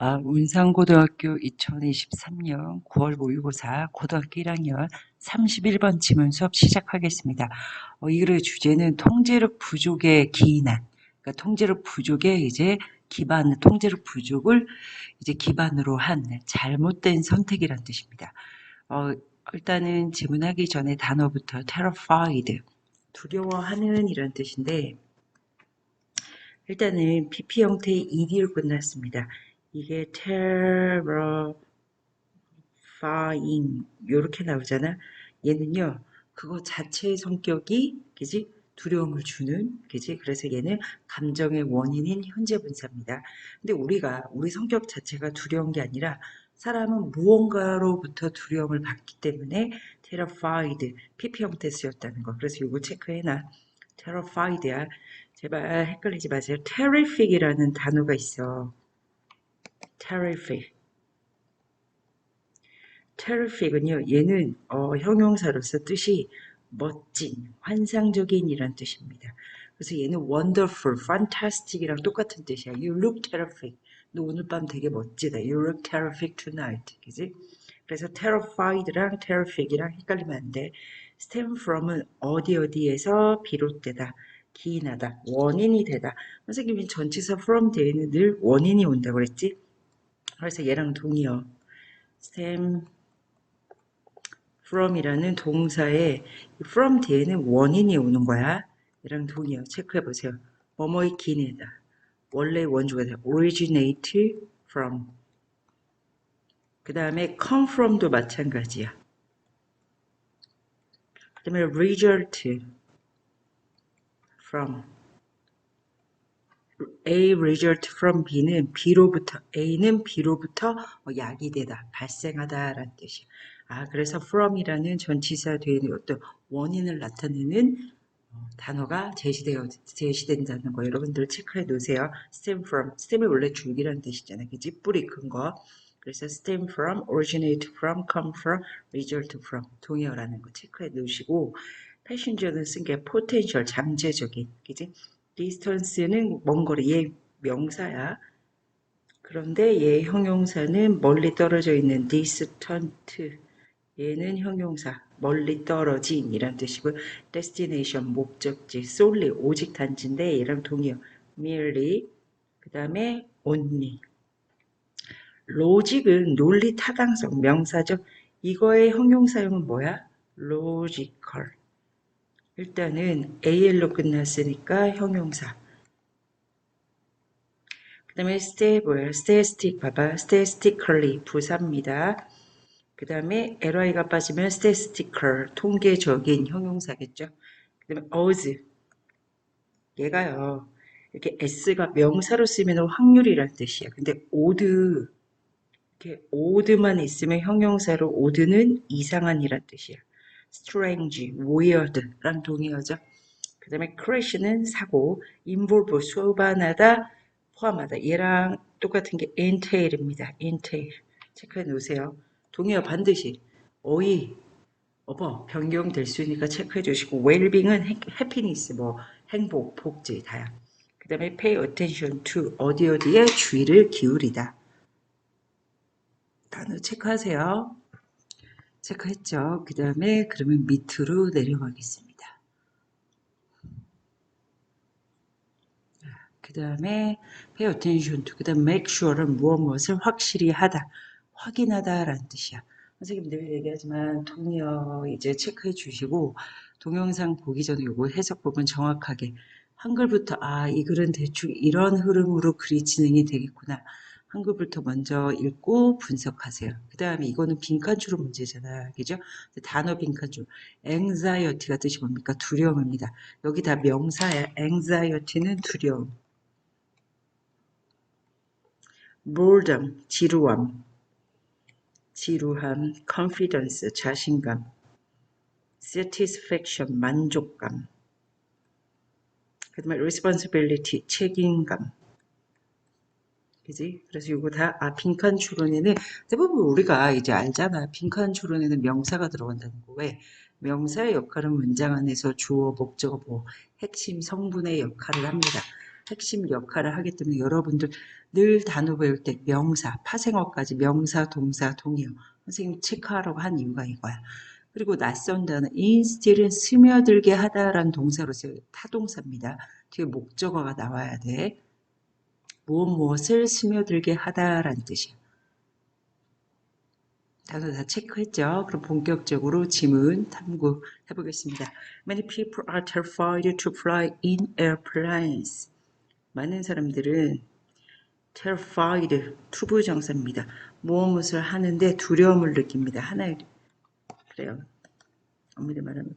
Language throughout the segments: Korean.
아, 운상고등학교 2023년 9월 모의고사 고등학교 1학년 31번 지문 수업 시작하겠습니다. 어, 이 글의 주제는 통제력 부족의 기인한, 그러니까 통제력 부족의 이제 기반, 통제력 부족을 이제 기반으로 한 잘못된 선택이란 뜻입니다. 어, 일단은 지문하기 전에 단어부터 terrified, 두려워하는 이란 뜻인데, 일단은 PP 형태의 ed로 끝났습니다. 이게 terrifying 이렇게 나오잖아. 얘는요. 그거 자체의 성격이 그지 두려움을 주는 그지 그래서 얘는 감정의 원인인 현재 분사입니다. 근데 우리가 우리 성격 자체가 두려운 게 아니라 사람은 무언가로부터 두려움을 받기 때문에 terrified PP 형태 쓰였다는 거. 그래서 이거 체크해놔. terrified야. 제발 헷갈리지 마세요. terrific이라는 단어가 있어. Terrific. terrific은요, 얘는 어, 형용사로서 뜻이 멋진, 환상적인 이란 뜻입니다. 그래서 얘는 wonderful, fantastic이랑 똑같은 뜻이야. You look terrific. 너 오늘 밤 되게 멋지다. You look terrific tonight. 그지? 그래서 terrified랑 terrific이랑 헷갈리면 안 돼. stem from은 어디 어디에서 비롯되다. 기인하다. 원인이 되다. 선생님이 전치사 from 뒤에는 늘 원인이 온다고 그랬지? 그래서 얘랑 동의어. stem from이라는 동사에 from 뒤에는 원인이 오는 거야. 얘랑 동의어. 체크해 보세요. 뭐뭐의 기인이다. 원래 원주가 돼. originate from. 그 다음에 come from도 마찬가지야. 그 다음에 result from. A result from B는 B로부터 A는 B로부터 약이 되다, 발생하다라는 뜻이야. 아, 그래서 from이라는 전치사 뒤에 어떤 원인을 나타내는 단어가 제시되어 제시된다는 거 여러분들 체크해 놓으세요. stem from stem이 원래 줄기라는 뜻이잖아요. 그지 뿌리 큰 거. 그래서 stem from, originate from, come from, result from 동의어라는 거 체크해 놓으시고 passenger는 쓴게 potential 잠재적인 그지 distance는 먼 거리 얘 명사야. 그런데 얘 형용사는 멀리 떨어져 있는 distant. 얘는 형용사 멀리 떨어진 이란 뜻이고 destination 목적지 solely 오직 단지인데 얘랑 동의어 merely 그 다음에 only. 로직은 논리 타당성 명사죠. 이거의 형용사용은 뭐야? logical 일단은 AL로 끝났으니까 형용사 그 다음에 stay 뭐예요? statistic 봐봐 statistically 부사입니다 그 다음에 ly가 빠지면 statistical, 통계적인 형용사겠죠. 그 다음에 as, 얘가요. 이렇게 s가 명사로 쓰면 확률이란 뜻이야. 근데 odd, 이렇게 odd만 있으면 형용사로 odd는 이상한이란 뜻이야. Strange, weird랑 동의어죠. 그 다음에 crash는 사고, involve, 수반하다, 포함하다. 얘랑 똑같은 게 entail입니다. entail. 체크해 놓으세요. 동의어 반드시 어휘 어버 변경될 수 있으니까 체크해 주시고 웰빙은 해피니스 뭐 행복 복지 다야 그 다음에 pay attention to 어디 어디에 주의를 기울이다 단어 체크하세요 체크했죠 그 다음에 그러면 밑으로 내려가겠습니다 그 다음에 pay attention to 그 다음 make sure는 무엇 무엇을 확실히 하다 확인하다 라는 뜻이야. 선생님 늘 얘기하지만 동의어 이제 체크해 주시고 동영상 보기 전에 요거 해석 부분 정확하게 한글부터 아 이 글은 대충 이런 흐름으로 글이 진행이 되겠구나. 한 글부터 먼저 읽고 분석하세요. 그 다음에 이거는 빈칸추로 문제잖아. 그죠? 단어 빈칸추. anxiety가 뜻이 뭡니까? 두려움입니다. 여기 다 명사야. anxiety는 두려움. boredom, 지루함. 지루함, confidence, 자신감, satisfaction, 만족감, 그 다음에 responsibility, 책임감. 그지? 그래서 이거 다, 아, 빈칸 추론에는, 대부분 우리가 이제 알잖아. 빈칸 추론에는 명사가 들어간다는 거. 왜? 명사의 역할은 문장 안에서 주어, 목적어, 뭐, 핵심 성분의 역할을 합니다. 핵심 역할을 하기 때문에 여러분들 늘 단어 배울 때 명사, 파생어까지 명사, 동사, 동의어 선생님 체크하라고 한 이유가 이거야. 그리고 낯선 단어 instill은 스며들게 하다라는 동사로 써요. 타동사입니다. 뒤에 목적어가 나와야 돼. 무엇 무엇을 스며들게 하다라는 뜻이야. 단어 다 체크했죠? 그럼 본격적으로 지문 탐구 해 보겠습니다. Many people are terrified to fly in airplanes. 많은 사람들은 terrified 투부정사입니다. 무엇을 하는데 두려움을 느낍니다. 하나의 그래요. 엄밀히 말하면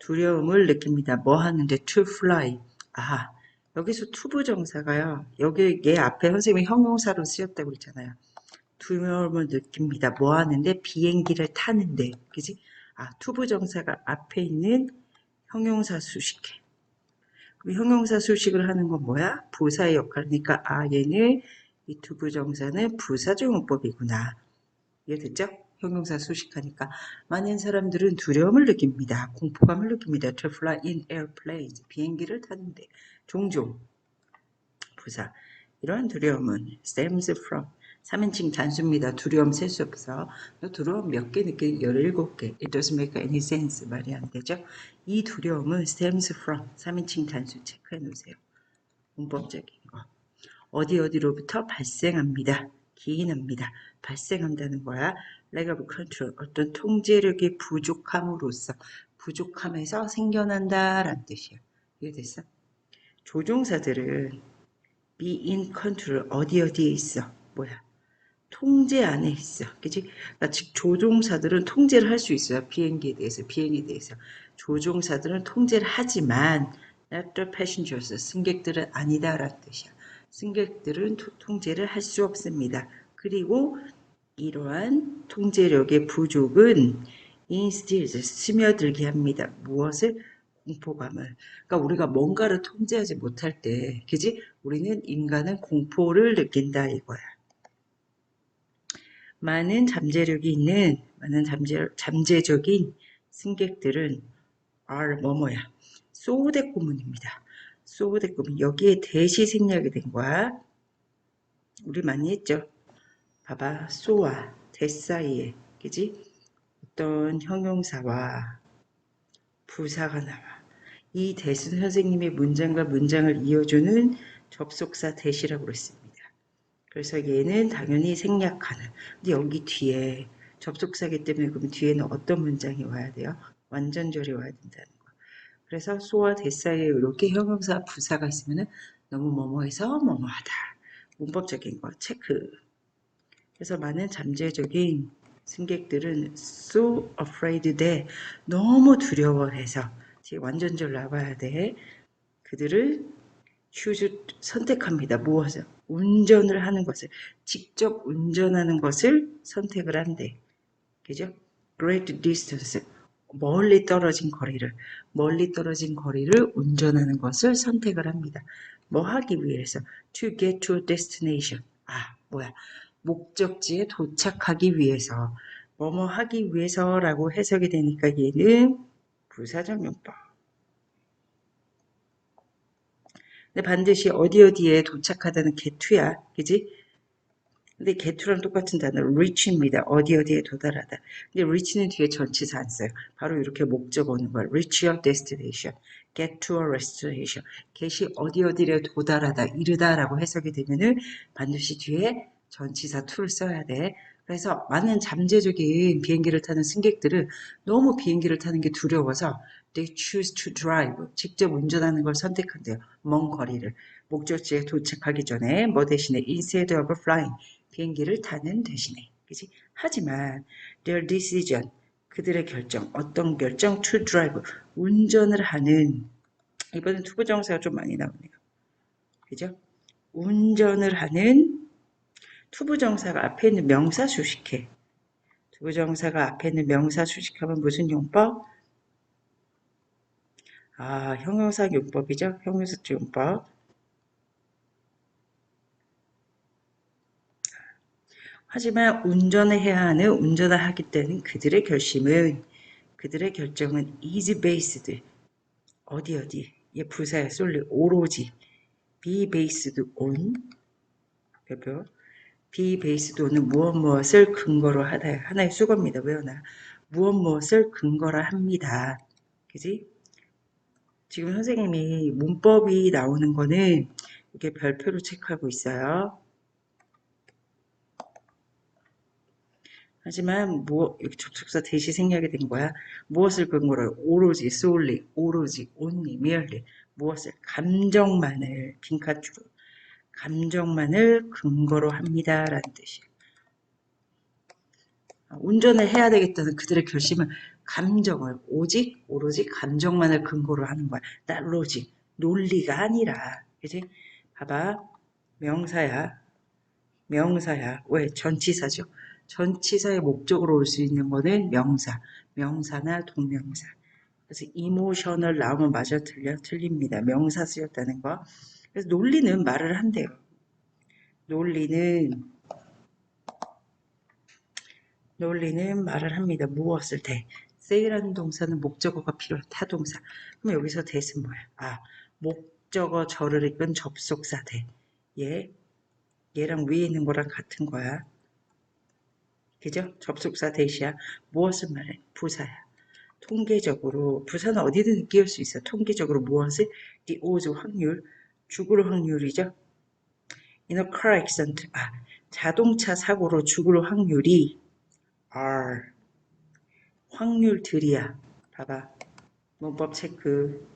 두려움을 느낍니다. 뭐 하는데 to fly. 아 여기서 투부정사가요. 여기 얘 앞에 선생님이 형용사로 쓰였다고 했잖아요. 두려움을 느낍니다. 뭐 하는데 비행기를 타는데 그지? 아 투부정사가 앞에 있는 형용사 수식해. 그럼 형용사 수식을 하는 건 뭐야? 부사의 역할이니까 아 얘는 이 투부정사는 부사조용법이구나. 이해됐죠? 형용사 수식하니까 많은 사람들은 두려움을 느낍니다. 공포감을 느낍니다. To fly in airplanes. 비행기를 타는데 종종 부사 이러한 두려움은 stems from 3인칭 단수입니다. 두려움 셀 수 없어. 너 두려움 몇 개 느끼? 17개. It doesn't make any sense. 말이 안 되죠? 이 두려움은 stems from 3인칭 단수 체크해 놓으세요. 문법적인 거. 어디 어디로부터 발생합니다. 기인합니다. 발생한다는 거야. Lack of. 어떤 통제력이 부족함으로써 부족함에서 생겨난다라는 뜻이야. 이해됐어? 조종사들은 be in control 어디 어디에 있어? 뭐야? 통제 안에 있어. 그지? 그러니까 즉 조종사들은 통제를 할 수 있어요. 비행기에 대해서, 비행에 대해서. 조종사들은 통제를 하지만 not the passengers, 승객들은 아니다라는 뜻이야. 승객들은 토- 통제를 할 수 없습니다. 그리고 이러한 통제력의 부족은 instils, 스며들게 합니다. 무엇을? 공포감을. 그러니까 우리가 뭔가를 통제하지 못할 때, 그지? 우리는 인간은 공포를 느낀다 이거야. 많은 잠재력이 있는 많은 잠재, 잠재적인 승객들은 are 뭐뭐야 소우대 구문입니다. 소우대 구문 여기에 대시 생략이 된 거야. 우리 많이 했죠. 봐봐 소와 대 사이에 그지 어떤 형용사와 부사가 나와. 이 대신 선생님의 문장과 문장을 이어주는 접속사 대시라고 그랬습니다. 그래서 얘는 당연히 생략하는. 근데 여기 뒤에 접속사기 때문에 그럼 뒤에는 어떤 문장이 와야 돼요? 완전절이 와야 된다는 거. 그래서 소와 대 사이에 이렇게 형용사 부사가 있으면 너무 뭐뭐해서 뭐뭐하다. 문법적인 거 체크. 그래서 많은 잠재적인 승객들은 so afraid 돼 너무 두려워해서 완전절 나와야 돼. 그들을 choose 선택합니다. 무엇을? 운전을 하는 것을 직접 운전하는 것을 선택을 한대. 그죠? great distance 멀리 떨어진 거리를 멀리 떨어진 거리를 운전하는 것을 선택을 합니다. 뭐 하기 위해서 to get to a destination 아 뭐야 목적지에 도착하기 위해서 뭐뭐 하기 위해서라고 해석이 되니까 얘는 부사적용법. 근데 반드시 어디 어디에 도착하다는 개투야, 그지? 근데 개투랑 똑같은 단어 reach입니다. 어디 어디에 도달하다. 근데 reach는 뒤에 전치사 안 써요. 바로 이렇게 목적 오는 거야. reach your destination, get to a destination. get이 어디 어디에 도달하다, 이르다라고 해석이 되면은 반드시 뒤에 전치사 to를 써야 돼. 그래서 많은 잠재적인 비행기를 타는 승객들은 너무 비행기를 타는 게 두려워서 they choose to drive 직접 운전하는 걸 선택한대요. 먼 거리를 목적지에 도착하기 전에 뭐 대신에 instead of flying 비행기를 타는 대신에 그지? 하지만 their decision 그들의 결정 어떤 결정 to drive 운전을 하는 이번엔 투부정사가 좀 많이 나오네요. 그죠? 운전을 하는 투부정사가 앞에 있는 명사 수식해. 투부정사가 앞에 있는 명사 수식하면 무슨 용법? 아, 형용사 용법이죠? 형용사 용법. 하지만 운전을 해야 하는 운전을 하기 때는 그들의 결심은 그들의 결정은 is based 어디 어디 얘 부사야 솔리 오로지 be based on 별표. On은 무엇 무엇을 근거로 하다. 하나의 수거입니다. 외워놔. 무엇 무엇을 근거로 합니다. 그지? 지금 선생님이 문법이 나오는 거는 이렇게 별표로 체크하고 있어요. 하지만 뭐 이렇게 접속사 대시 생략이 된 거야. 무엇을 근거로 오로지 solely 오로지 only merely 무엇을 감정만을 빈칸주로 감정만을 근거로 합니다 라는 뜻이에요. 아, 운전을 해야 되겠다는 그들의 결심은 감정을 오직 오로지 감정만을 근거로 하는 거야. 나 로직 논리가 아니라 그지? 봐봐 명사야 명사야 왜 전치사죠? 전치사의 목적으로 올 수 있는 거는 명사, 명사나 동명사. 그래서 이모셔널 나오면 맞아 틀려 틀립니다. 명사 쓰였다는 거. 그래서 논리는 말을 한대요. 논리는 논리는 말을 합니다. 무엇을 대. say라는 동사는 목적어가 필요한 타동사. 그럼 여기서 대는 뭐야? 아, 목적어 저를 이끈 접속사 대. 얘, 얘랑 위에 있는 거랑 같은 거야. 그죠? 접속사 대시야. 무엇을 말해? 부사야. 통계적으로 부사는 어디든 끼울 수 있어. 통계적으로 무엇을? the odds 확률, 죽을 확률이죠. in a car accident, 아, 자동차 사고로 죽을 확률이 are 확률들이야. 봐봐. 문법 체크.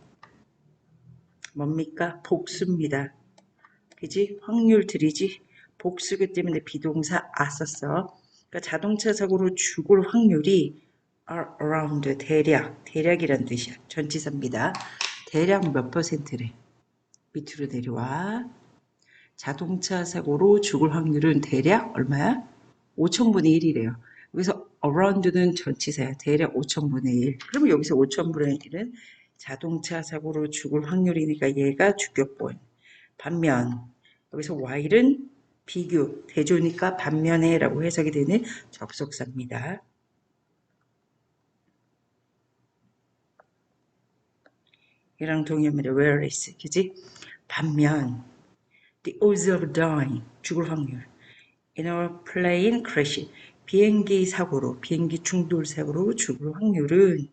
뭡니까? 복수입니다. 그지? 확률들이지. 복수기 때문에 비동사 아 썼어. 그러니까 자동차 사고로 죽을 확률이 are around 대략 대략이란 뜻이야. 전치사입니다. 대략 몇 퍼센트래? 밑으로 내려와. 자동차 사고로 죽을 확률은 대략 얼마야? 5천분의 1이래요. 여기서 around는 전치사야. 대략 5천분의 1. 그러면 여기서 5천분의 1은 자동차 사고로 죽을 확률이니까 얘가 주격본. 반면 여기서 y는 비교, 대조니까 반면에 라고 해석이 되는 접속사입니다. 이랑 동의합니다. whereas, 그지? 반면, the odds of dying, 죽을 확률. in a plane crash, 비행기 사고로, 비행기 충돌 사고로 죽을 확률은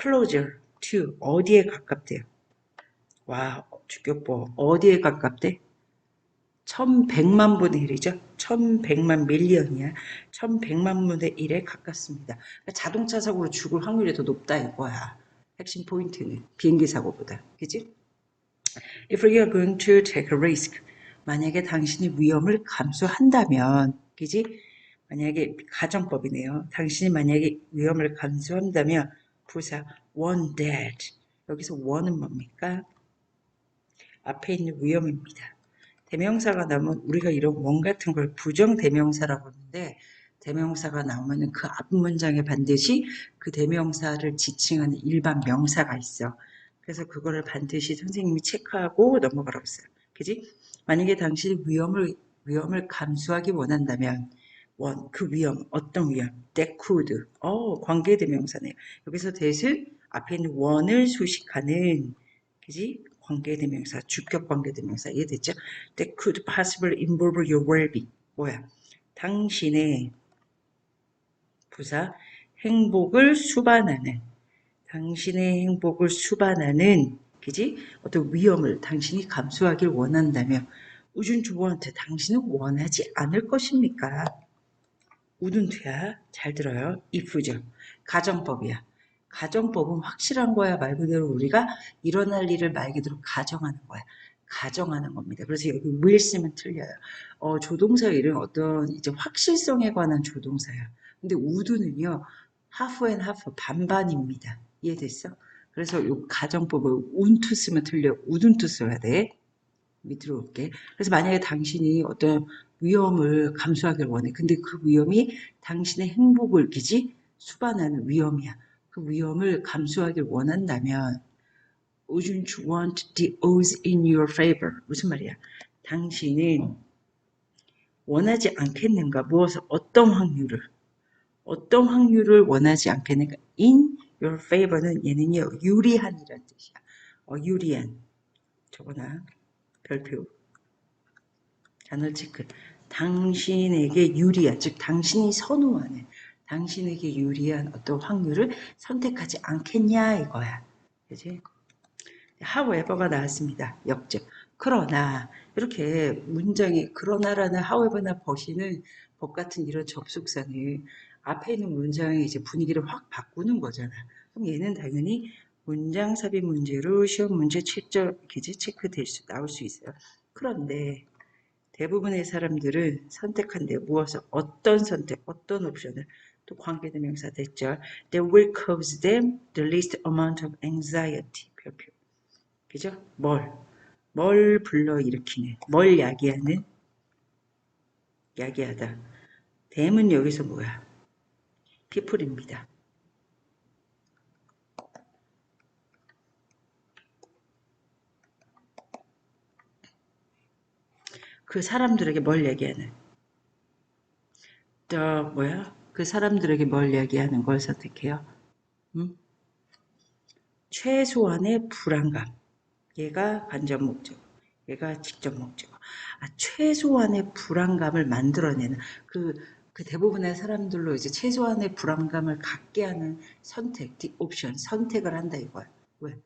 closer to, 어디에 가깝대요? 와, 주격보, 어디에 가깝대? 1100만 분의 1이죠. 1100만 밀리언이야. 1100만 분의 1에 가깝습니다. 그러니까 자동차 사고로 죽을 확률이 더 높다 이거야. 핵심 포인트는 비행기 사고보다. 그지? If you are going to take a risk. 만약에 당신이 위험을 감수한다면, 그지? 만약에 가정법이네요. 당신이 만약에 위험을 감수한다면 부사 one that 여기서 one은 뭡니까? 앞에 있는 위험입니다. 대명사가 나오면 우리가 이런 원 같은 걸 부정 대명사라고 하는데 대명사가 나오면 그 앞문장에 반드시 그 대명사를 지칭하는 일반 명사가 있어. 그래서 그거를 반드시 선생님이 체크하고 넘어가라고 써요. 그지? 만약에 당신이 위험을 위험을 감수하기 원한다면 원, 그 위험, 어떤 위험? that could. 어, 관계대명사네요. 여기서 that을 앞에 있는 원을 수식하는 그지? 관계대명사, 주격 관계대명사 이해됐죠? That could possibly involve your well-being. 뭐야? 당신의 부사 행복을 수반하는 당신의 행복을 수반하는 그지? 어떤 위험을 당신이 감수하길 원한다면 우준 주부한테 당신은 원하지 않을 것입니까? 우둔투야. 잘 들어요. if죠. 가정법이야. 가정법은 확실한 거야 말 그대로 우리가 일어날 일을 말 그대로 가정하는 거야. 가정하는 겁니다. 그래서 여기 will 쓰면 틀려요. 어, 조동사 이름 어떤 이제 확실성에 관한 조동사야. 근데 우드는요, half and half 반반입니다. 이해됐어? 그래서 이 가정법을 운투 쓰면 틀려. 우둔투 써야 돼. 밑으로 올게. 그래서 만약에 당신이 어떤 위험을 감수하길 원해. 근데 그 위험이 당신의 행복을 기지 수반하는 위험이야. 그 위험을 감수하길 원한다면 wouldn't you want the odds in your favor? 무슨 말이야? 당신은 원하지 않겠는가? 무엇을 어떤 확률을 어떤 확률을 원하지 않겠는가? in your favor는 얘는요 유리한이란 뜻이야. 어, 유리한 저거나 별표 단어 체크. 당신에게 유리한, 즉 당신이 선호하는, 당신에게 유리한 어떤 확률을 선택하지 않겠냐 이거야. 그지? however가 나왔습니다. 역적. 그러나 이렇게 문장이 그러나라는 however나 버시는 법 같은 이런 접속사는 앞에 있는 문장의 이제 분위기를 확 바꾸는 거잖아. 그럼 얘는 당연히 문장 삽입 문제로 시험 문제 채점 기재 체크될 수 나올 수 있어요. 그런데 대부분의 사람들은 선택한데 무엇을 어떤 선택 어떤 옵션을 또 관계대명사 됐죠. That will cause them the least amount of anxiety. 별표. 그죠? 뭘? 뭘 불러일으키는? 뭘 야기하는? 야기하다. 댐은 여기서 뭐야? People입니다. 그 사람들에게 뭘 얘기하는? 저 뭐야? 그 사람들에게 뭘 얘기하는 걸 선택해요? 음? 최소한의 불안감. 얘가 간접 목적. 얘가 직접 목적. 아, 최소한의 불안감을 만들어내는 그, 그 대부분의 사람들로 이제 최소한의 불안감을 갖게 하는 선택, 옵션, 선택을 한다 이거야. 왜?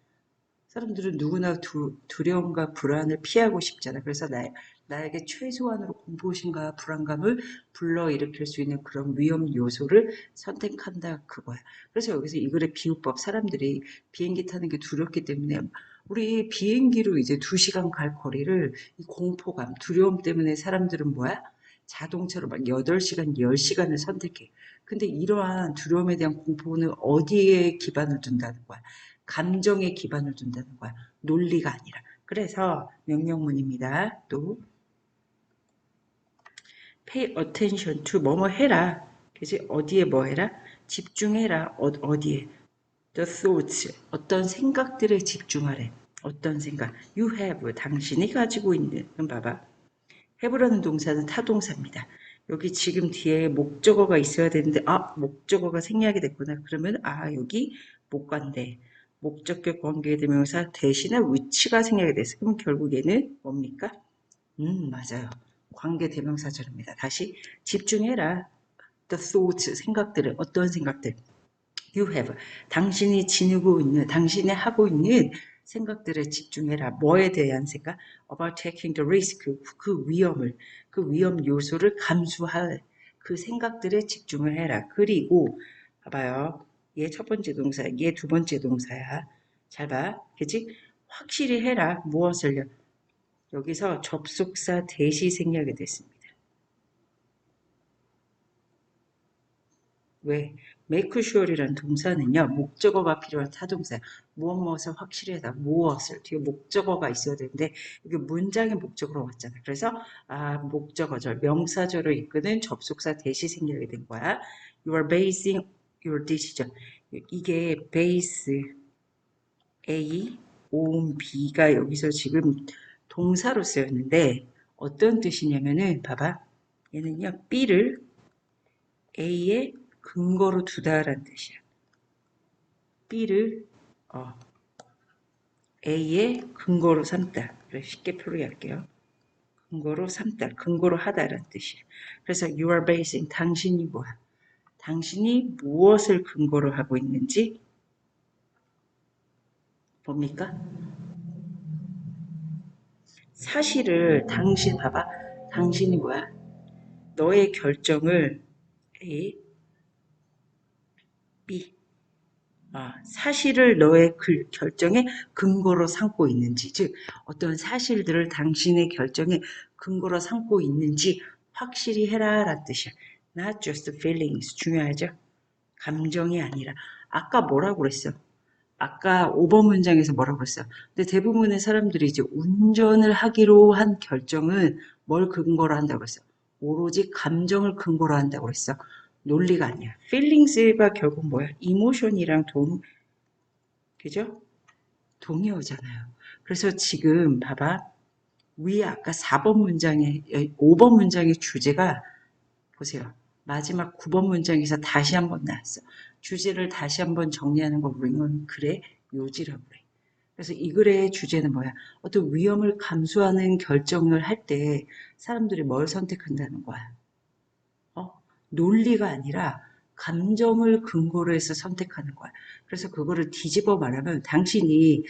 사람들은 누구나 두, 두려움과 불안을 피하고 싶잖아. 그래서 나, 나에게 최소한으로 공포심과 불안감을 불러일으킬 수 있는 그런 위험 요소를 선택한다 그거야. 그래서 여기서 이 글의 비유법 사람들이 비행기 타는 게 두렵기 때문에 우리 비행기로 이제 두 시간 갈 거리를 이 공포감, 두려움 때문에 사람들은 뭐야? 자동차로 막 8시간, 10시간을 선택해. 근데 이러한 두려움에 대한 공포는 어디에 기반을 둔다는 거야? 감정에 기반을 둔다는 거야. 논리가 아니라. 그래서 명령문입니다. 또 pay attention to 뭐뭐 해라. 그지? 어디에 뭐 해라? 집중해라. 어, 어디에? the thoughts. 어떤 생각들에 집중하래. 어떤 생각? you have. 당신이 가지고 있는. 그럼 봐 봐. have라는 동사는 타동사입니다. 여기 지금 뒤에 목적어가 있어야 되는데 아 목적어가 생략이 됐구나. 그러면 아 여기 목관대 목적격 관계대명사 대신에 위치가 생략이 됐어. 그럼 결국에는 뭡니까? 음 맞아요. 관계대명사절입니다. 다시 집중해라. The thoughts 생각들을 어떤 생각들? You have 당신이 지니고 있는 당신이 하고 있는 생각들에 집중해라. 뭐에 대한 생각? About taking the risk. 그 위험을, 그 위험 요소를 감수할 그 생각들에 집중을 해라. 그리고 봐봐요. 얘 첫 번째 동사야. 얘두 번째 동사야. 잘 봐. 그지? 확실히 해라. 무엇을요? 여기서 접속사 대시 생략이 됐습니다. 왜? Make sure이라는 동사는요, 목적어가 필요한 타동사. 무엇 무엇을 확실히 하다. 무엇을. 뒤에 목적어가 있어야 되는데, 이게 문장의 목적으로 왔잖아. 그래서, 아, 목적어절, 명사절을 이끄는 접속사 대시 생략이 된 거야. You are basing your decision. 이게 base A, on B가 여기서 지금 동사로 쓰였는데, 어떤 뜻이냐면은, 봐봐. 얘는요, B를 A에 근거로 두다라는 뜻이야. B를 어, A의 근거로 삼다. 쉽게 표현할게요. 근거로 삼다, 근거로 하다라는 뜻이야. 그래서 you are basing 당신이 뭐야? 당신이 무엇을 근거로 하고 있는지 뭡니까? 사실을 당신 봐봐. 당신이 뭐야? 너의 결정을 A, B. 아, 사실을 너의 그 결정에 근거로 삼고 있는지, 즉 어떤 사실들을 당신의 결정에 근거로 삼고 있는지 확실히 해라 라는 뜻이야. Not just feelings. 중요하죠? 감정이 아니라. 아까 뭐라고 그랬어? 아까 5번 문장에서 뭐라고 그랬어? 근데 대부분의 사람들이 이제 운전을 하기로 한 결정은 뭘 근거로 한다고 그랬어? 오로지 감정을 근거로 한다고 그랬어. 논리가 아니야. feelings가 결국 뭐야? 이모션이랑 동, 그죠? 동의어잖아요. 그래서 지금 봐봐. 위에 아까 4번 문장의, 5번 문장의 주제가 보세요. 마지막 9번 문장에서 다시 한번 나왔어. 주제를 다시 한번 정리하는 거 우리는 그래? 요지라고 그래. 그래서 이 글의 주제는 뭐야? 어떤 위험을 감수하는 결정을 할 때 사람들이 뭘 선택한다는 거야? 어? 논리가 아니라 감정을 근거로 해서 선택하는 거야. 그래서 그거를 뒤집어 말하면 당신이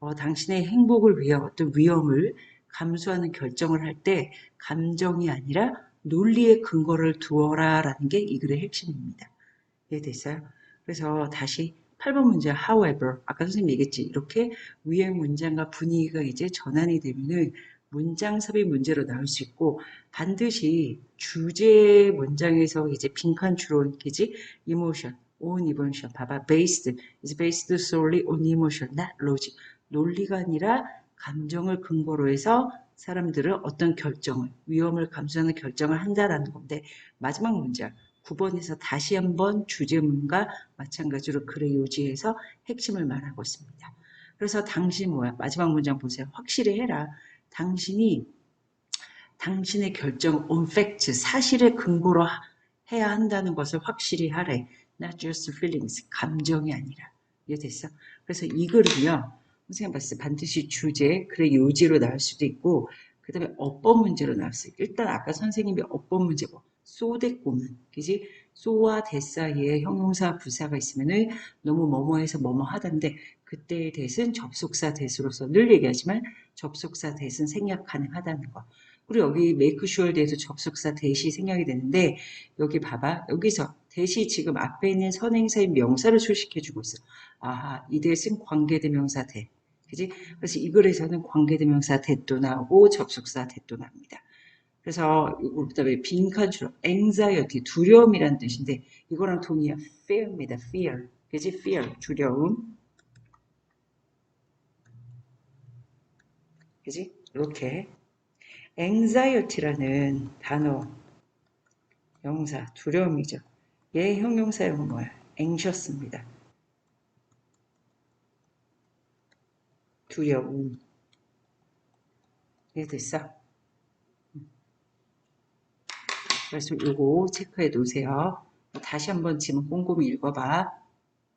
어, 당신의 행복을 위한 어떤 위험을 감수하는 결정을 할 때 감정이 아니라 논리의 근거를 두어라라는 게 이 글의 핵심입니다. 이해됐어요? 그래서 다시 8번 문제 however 아까 선생님 얘기했지 이렇게 위의 문장과 분위기가 이제 전환이 되면은 문장 섭의 문제로 나올 수 있고 반드시 주제 문장에서 이제 빈칸 주로 그지 emotion on emotion 봐봐 based is based solely on emotion not logic 논리가 아니라 감정을 근거로 해서 사람들은 어떤 결정을 위험을 감수하는 결정을 한다라는 건데 마지막 문장 9번에서 다시 한번 주제문과 마찬가지로 글의 요지에서 핵심을 말하고 있습니다. 그래서 당신 뭐야? 마지막 문장 보세요. 확실히 해라. 당신이 당신의 결정 on fact 사실의 근거로 하- 해야 한다는 것을 확실히 하래. not just feelings 감정이 아니라 이해됐어? 그래서 이 글은요. 선생님 봤을 때 반드시 주제 글의 요지로 나올 수도 있고 그 다음에 어법 문제로 나왔어요. 일단 아까 선생님이 어법 문제 뭐 쏘대꼬는 그지? 쏘와 대 사이에 형용사 부사가 있으면은 너무 뭐뭐해서 뭐뭐 하던데 그때의 대신 접속사 대수로서 늘 얘기하지만 접속사 대신 생략 가능하다는 거. 그리고 여기 make sure 대해서 접속사 대시 생략이 되는데 여기 봐봐 여기서 대시 지금 앞에 있는 선행사의 명사를 출시해주고 있어. 아하 이 대신 관계대명사 대. 그지? 그래서 이 글에서는 관계대명사 대도 나오고 접속사 대도 나옵니다. 그래서 그다음에 빈칸 주로 anxiety 두려움이라는 뜻인데 이거랑 동의야 fear입니다. fear. 그지? fear 두려움. 그지? 이렇게 anxiety라는 단어 명사 두려움이죠. 얘 형용사형은 뭐야? anxious입니다. 두려움. 이해됐어? 그래서 이거 체크해 놓으세요. 다시 한번 지문 꼼꼼히 읽어봐.